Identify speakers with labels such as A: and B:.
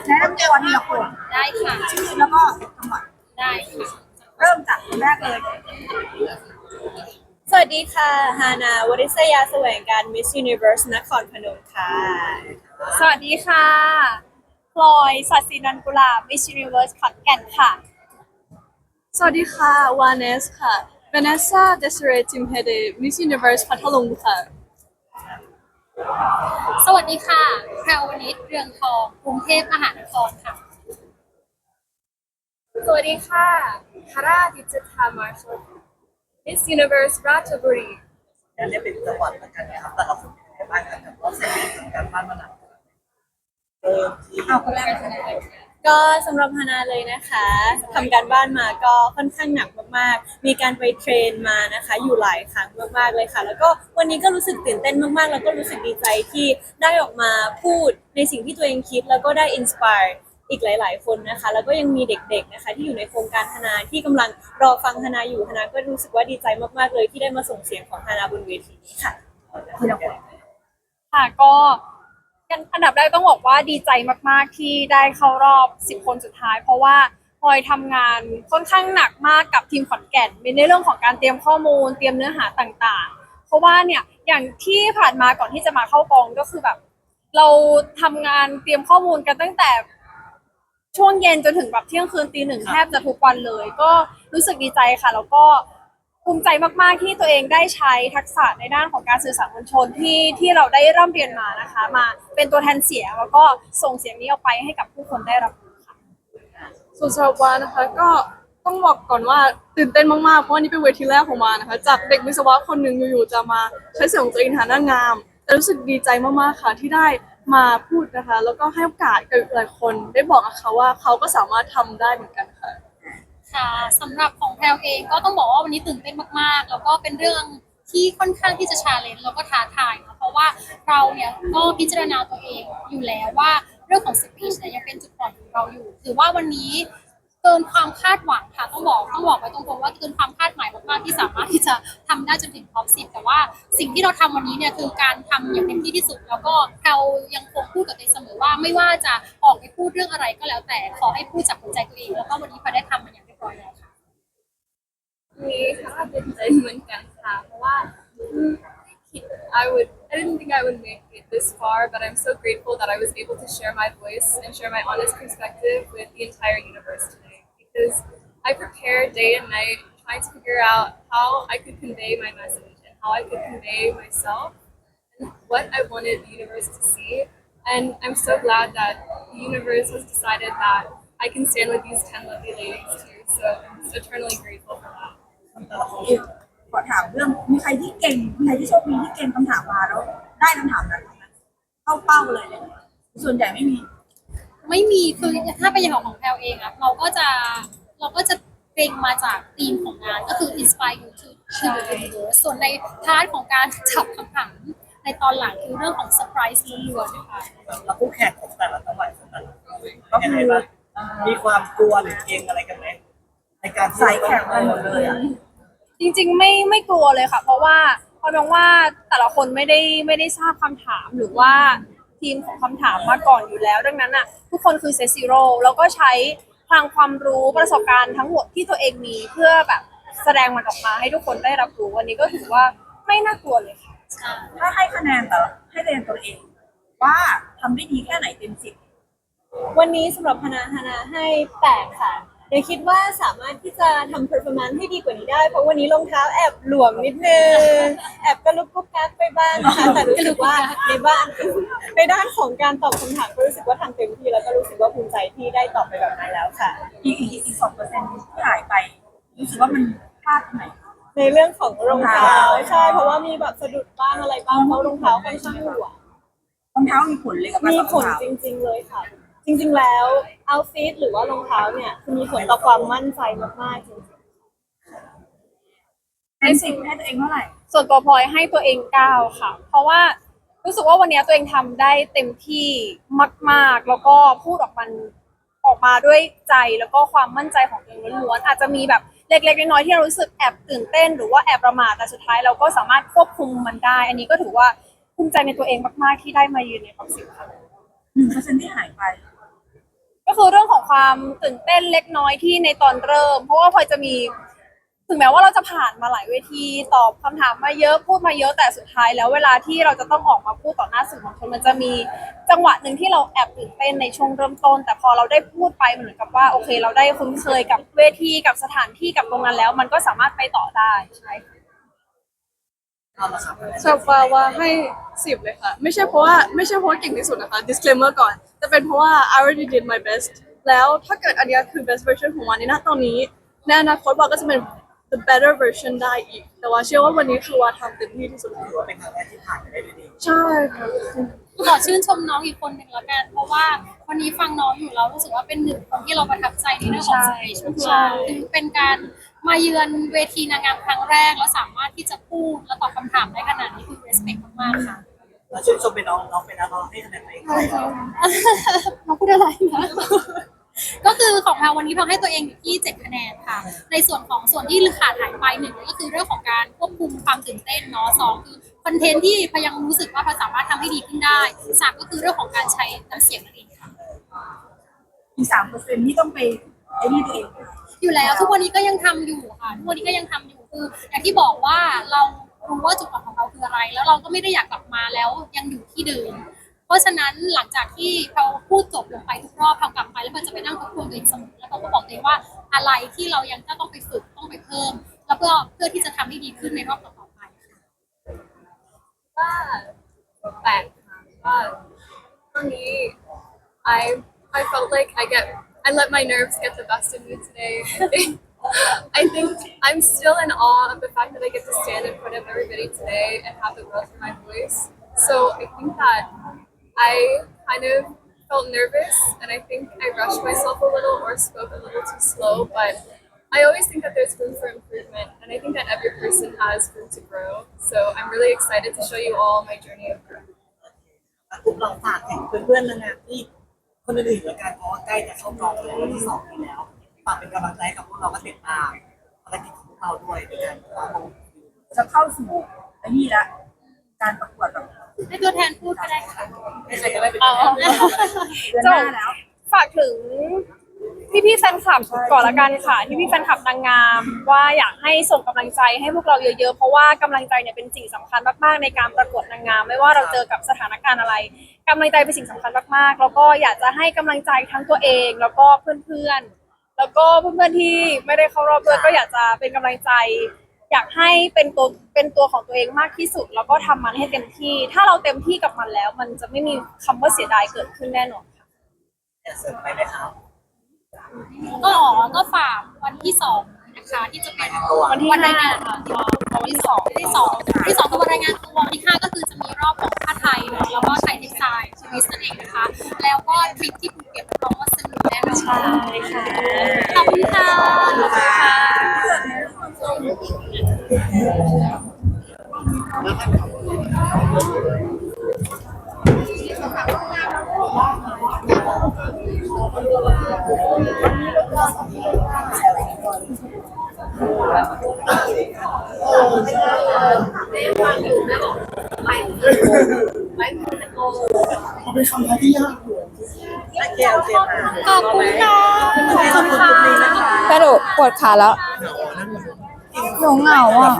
A: นตัวทีละคน
B: ได้ค่ะ
A: ชื่อแล้วก็จังหวัด
B: ได้ค่ะ
A: เริ่มจากคนแรกเลย
C: สวัสดีค่ะ ฮานาวริษยาแสวงการ Miss Universe นครพนมค่ะ
B: สวัสดีค่ะ พลอยสัตย์ศรีนันกุลา Miss Universe ขอนแก่นค่ะ
D: สวัสดีค่ะ วาเนสค่ะ Vanessa Desiree Timhede Miss Universe พัทลุงค่ะ
B: สวัสดีค่ะแพรวนิชเรืองทองกรุงเทพมหานครค่ะ
D: สวัสดีค่ะคาราดิจิตามาร์ช Miss Universe ราชบุรี
E: อันนี้เป็นจังหวัดเหมือนกันนะครับแต่เราฝึกยังไงบ้างครับเพราะเซนต์ถึงการบ้านมาหนักเริ่มที่
A: เอาคนแรกเลย
C: ก็ ก็สำหรับฮานาเลยนะคะทำการบ้านมาก็ค่อนข้างหนักมากๆ มีการไปเทรนมานะคะ อยู่หลายครั้งมากๆเลยค่ะ แล้วก็วันนี้ก็รู้สึกตื่นเต้นมากๆ แล้วก็รู้สึกดีใจที่ได้ออกมาพูดในสิ่งที่ตัวเองคิด แล้วก็ได้อินสปายอีกหลาย ๆ คนนะคะ แล้วก็ยังมีเด็กๆนะคะ ที่อยู่ในโครงการฮานาที่กำลังรอฟังฮานาอยู่ฮานาก็รู้สึกว่าดีใจมากๆเลยที่ได้มาส่งเสียงของฮานาบนเวทีนี้ค่ะ
A: ทีละคน
B: ค่ะก็ กันอันดับแรกต้องบอกว่าดีใจมากๆที่ได้เข้ารอบ 10 คนสุดท้าย เพราะว่าพลอยทำงานค่อนข้างหนักมากกับทีมขอนแก่นในเรื่องของการเตรียมข้อมูล เตรียมเนื้อหาต่างๆ เพราะว่าเนี่ยอย่างที่ผ่านมาก่อนที่จะมาเข้ากองก็คือแบบ เราทำงานเตรียมข้อมูลกันตั้งแต่ช่วงเย็นจนถึงแบบเที่ยงคืนตีหนึ่งแทบจะทุกวันเลย ก็รู้สึกดีใจค่ะ แล้วก็ ภูมิใจมาก ๆ ที่ตัวเองได้ใช้ทักษะในด้านของการสื่อสารมวลชนที่ที่เราได้ร่ำเรียนมานะคะ มาเป็นตัวแทนเสียงแล้วก็ส่งเสียงนี้ออกไปให้กับผู้คนได้รับรู้ค่ะ
D: ส่วนสำหรับวานะคะก็ต้องบอกก่อนว่าตื่นเต้นมาก ๆ เพราะว่านี่เป็นเวทีแรกของวานะคะ จากเด็กวิศวะคนหนึ่งอยู่ ๆ จะมาใช้เสียงของตัวเองในฐานะงาม แต่รู้สึกดีใจมาก ๆ ค่ะที่ได้มาพูดนะคะ แล้วก็ให้โอกาสกับหลายคนได้บอกกับเขาว่าเขาก็สามารถทำได้เหมือนกัน ค่ะ
B: สำหรับของแพลวเองก็ต้องบอกว่าวันนี้ตื่นเต้นมากๆ แล้วก็เป็นเรื่องที่ค่อนข้างที่จะชาเลนจ์แล้วก็ท้าทายนะเพราะว่าเราเนี่ยก็พิจารณาตัวเองอยู่แล้วว่าเรื่องของสปีชเนี่ยยังเป็นจุดอ่อนของเราอยู่ ถือว่าวันนี้เกินความคาดหวังค่ะต้องบอกต้องบอกไว้ตรงๆว่าเกินความคาดหมายมากๆที่สามารถที่จะทำได้จนถึงท็อปสิแต่ว่าสิ่งที่เราทำวันนี้เนี่ยคือการทำอย่างเต็มที่ที่สุด แล้วก็เรายังคงพูดกับตัวเองเสมอว่าไม่ว่าจะออกไปพูดเรื่องอะไรก็แล้วแต่ขอให้พูดจากหัวใจตัวเองแล้วก็วันนี้พอได้ทำมันอย่าง รียบร้อยแล้วค่ะ
D: มีค่ะเป็นใจเหมือนกันค่ะเพราะว่าอืมไม่คิด I would I didn't think I would make it this far but I'm so grateful that I was able to share my voice and share my honest perspective with the entire universe today because I prepared day and night trying to figure out how I could convey my message and how I could convey myself and what I wanted the universe to see and I'm so glad that the universe has decided that I can stand with these 10 lovely ladies too so I'm eternally grateful for that
E: แต่ละคน
A: ขอถามเรื่องมีใครที่เก่งมีใครที่โชคดีที่เก่งคำถามมาแล้ว ได้คำถามนั้นเข้าเป้าเลยเลยส่วนใหญ่ไม่มี
B: ไม่มีคือถ้าเป็นอย่างของแพลวเองอะเราก็จะเราก็จะเกรงมาจากธีมของงานก็คือ inspire you to to the universe ส่วนในพาร์ทของการจับคำถามในตอนหลังคือเรื่องของ surprise ล้วนๆนะคะ
E: แล้วคู่แข่งของแต่ละจังหวัดของแต่ละก็ยังไงบ้างมีความกลัวหรือเกรงอะไรกันไหม ในการที่
A: ใส่แข่งกันหมดเลยอะ
B: จริงๆไม่ไม่กลัวเลยค่ะ เพราะว่าเพราะมองว่าแต่ละคนไม่ได้ไม่ได้ทราบคำถามหรือว่าทีมของคำถามมาก่อนอยู่แล้ว ดังนั้นอะทุกคนคือเซซิโร่แล้วก็ใช้ทางความรู้ประสบการณ์ทั้งหมดที่ตัวเองมีเพื่อแบบแสดงมันออกมาให้ทุกคนได้รับรู้วันนี้ก็ถือว่าไม่น่ากลัวเลยค่ะ
A: ถ้าให้คะแนนแต่ละให้คะแนนตัวเอง ว่าทำได้ดีแค่ไหนเต็มสิบ
C: วันนี้สำหรับฮานาฮานาให้แปดค่ะ เดี๋ยวคิดว่าสามารถที่จะทำ performance ให้ดีกว่านี้ได้ เพราะวันนี้รองเท้าแอบหลวมนิดนึง แอบกระลุกกุ๊กกักไปบ้างนะคะ แต่รู้สึกว่าในบ้านในด้านของการตอบคำถามก็รู้สึกว่าทำเต็มที่แล้วก็รู้สึกว่าภูมิใจที่ได้ตอบไปแบบนั้นแล้วค่ะ
A: อีกอีกอีกสองเปอร์เซ็นต์ที่หายไป รู้สึกว่ามันพลาดตรงไหน
C: ในเรื่องของรองเท้าร
A: องเท้า
C: ใช่ เพราะว่ามีแบบสะดุดบ้างอะไรบ้างเพราะรองเท้าค่อนข้างหลวม
A: รองเท้ามีผลเลยกับการ
C: มี
A: ตอบ
C: ผล
A: คำถาม
C: จริง ๆ เลยค่ะ จริงๆแล้วเอาฟิตหรือว่ารองเท้าเนี่ยคือมีผลต่อความมั่นใจมากๆจริงๆ
A: เต็มสิบให้ตัวเองเท่าไหร่
B: ส่วนตัวพลอยให้ตัวเองเก้าค่ะ เพราะว่ารู้สึกว่าวันนี้ตัวเองทำได้เต็มที่มาก ๆ แล้วก็พูดออกมันออกมาด้วยใจแล้วก็ความมั่นใจของตัวเองล้วนๆอาจจะมีแบบเล็กๆน้อยๆที่เรารู้สึกแอบตื่นเต้น หรือว่าแอบประมาทแต่สุดท้ายเราก็สามารถควบคุมมันได้ อันนี้ก็ถือว่าภูมิใจในตัวเองมาก ๆ ที่ได้มายืนในท็อปสิบค่ะ
A: หนึ่งเปอร์เซ็นต์ที่หายไป
B: ก็คือเรื่องของความตื่นเต้นเล็กน้อยที่ในตอนเริ่ม เพราะว่าพลอยจะมี ถึงแม้ว่าเราจะผ่านมาหลายเวทีตอบคำถามมาเยอะพูดมาเยอะแต่สุดท้าย แล้วเวลาที่เราจะต้องออกมาพูดต่อหน้าสื่อมวลชนมันจะมีจังหวะหนึ่งที่เราแอบตื่นเต้นในช่วงเริ่มต้น แต่พอเราได้พูดไปมันเหมือนกับว่าโอเค เราได้คุ้นเคยกับเวทีกับสถานที่กับตรงนั้นแล้ว มันก็สามารถไปต่อได้ใช่ค่ะ
E: เอาละครับ
F: ชาปาว่าให้สิบเลยค่ะ ไม่ใช่เพราะว่าไม่ใช่เพราะว่าเก่งที่สุดนะคะ disclaimer ก่อน แต่เป็นเพราะว่า I already did my best แล้วถ้าเกิดอันเนี้ยคือ best version ของวันในหน้าตอนนี้ในอนาคตว่าก็จะเป็น the better version ได้อีก แต่ว่าเชื่อว่าวันนี้คือว่าทำเต็มที่ที่สุดแล้ว
E: ถือว่าเป็นครั้งแรกที่ผ่านไปได้ด้วยดี
F: ใช่ค่ะ
G: ขอชื่นชมน้องอีกคนหนึ่งแล้วกัน เพราะว่าวันนี้ฟังน้องอยู่แล้วรู้สึกว่าเป็นหนึ่งคนที่เราประทับใจในเรื่องของสเปซมากๆคือเป็นการ มาเยือนเวทีนางงามครั้งแรก แล้วสามารถที่จะพูดและตอบคำถามได้ขนาดนี้คือ respect มากๆค่ะ
E: แล้วชื่นชมเป็นน้องน้องเป็นนักร้องให้คะแนนตัวเองเท่าไหร่ครับ
G: น้องพูดอะไรนะก็คือของเราวันนี้เราให้ตัวเองอยู่ที่ 7 คะแนนค่ะ ในส่วนของส่วนที่ขาดหายไปหนึ่งก็คือเรื่องของการควบคุมความตื่นเต้นเนาะสองคือคอนเทนต์ที่พยายามรู้สึกว่าเราสามารถทำให้ดีขึ้นได้สามก็คือเรื่องของการใช้น้ำเสียงนั่นเองค่ะ
A: มีสามเปอร์เซ็นต์ที่ต้องไปไอ้นี่ตัวเอง
G: อยู่แล้ว ทุกวันนี้ก็ยังทำอยู่ค่ะทุกวันนี้ก็ยังทำอยู่คืออย่างที่บอกว่าเรารู้ว่าจุดอ่อนของเราคืออะไร แล้วเราก็ไม่ได้อยากกลับมาแล้วยังอยู่ที่เดิมเพราะฉะนั้นหลังจากที่เราพูดจบลงไปทุกรอบเรากลับไปแล้วมันจะไปนั่งทบทวนตัวเองเสมอแล้วเราก็บอกตัวเองว่าอะไรที่เรายังจะต้องไปฝึกต้องไปเพิ่ม แล้วเพื่อเพื่อที่จะทำให้ดีขึ้นในรอบต่อๆไปค่ะ
D: ว่าแปลกค่ะว่าตอนนี้ I I felt like I get I let my nerves get the best of me today. I think I think I'm still in awe of the fact that I get to stand in front of everybody today and have the world for my voice. So I think that I kind of felt nervous and I think I rushed myself a little or spoke a little too slow, but I always think that there's room for improvement, and I think that every person has room to grow. So I'm really excited to show you all my journey of growth.
E: ทุกเราฝากถึงเพื่อนๆนางงามที่ คนอื่นๆแล้วกันเพราะว่าใกล้จะเข้ากองในวันที่สองนี้แล้วฝากเป็นกำลังใจให้กับพวกเราก็ติดตามภารกิจของพวกเราด้วยในการคว้ามง
A: จะเข้าสู่ไอ้นี่ละการประกวดแบบ
G: ให้ตัวแทนพูดก็ได้ค่ะ
E: ให้ใครก็ได้เป็น
B: อ๋อ
A: เดือนหน้าแล้ว
B: ฝากถึง พี่พี่ๆแฟนคลับก่อนละกันค่ะที่พี่ๆแฟนคลับนางงาม ว่าอยากให้ส่งกำลังใจให้พวกเราเยอะๆ เพราะว่ากำลังใจเนี่ยเป็นสิ่งสำคัญมากๆในการประกวดนางงาม ไม่ว่าเราเจอกับสถานการณ์อะไรกำลังใจเป็นสิ่งสำคัญมากๆ แล้วก็อยากจะให้กำลังใจทั้งตัวเอง แล้วก็เพื่อนๆ แล้วก็เพื่อนๆที่ไม่ได้เข้ารอบด้วยก็อยากจะเป็นกำลังใจ อยากให้เป็นตัวเป็นตัวของตัวเองมากที่สุด แล้วก็ทำมันให้เต็มที่ ถ้าเราเต็มที่กับมันแล้ว มันจะไม่มีคำว่าเสียดายเกิดขึ้นแน่นอน
E: เนี่ยเสริมไปไหมครับ
G: ก็อ๋อก็ฝากวันที่สองนะคะที่จะเป็น
E: ตัว
B: วันที่
G: วันราย
B: ห้า
G: งานตัววันที่สองวันที่สองวันที่สองคือวันรายงานตัววันที่ห้าก็คือจะมีรอบของผ้าไทยเนอะแล้วก็ไทยดีไซน์ชีวิตนั่นเองนะคะ แล้วก็ทริปที่ภูเก็ตรับรองว่าสนุกแน่นอน
B: ใช่ค่ะ
G: ขอบคุณค่ะ
E: เป็นคำท้าที่ยากอยู่โอเคโอเคมา
G: ขอบคุณค่ะ
E: ขอบคุณคุณลีนะคะ
H: กระโดดปวดขาแล้วหนูเหงาอะ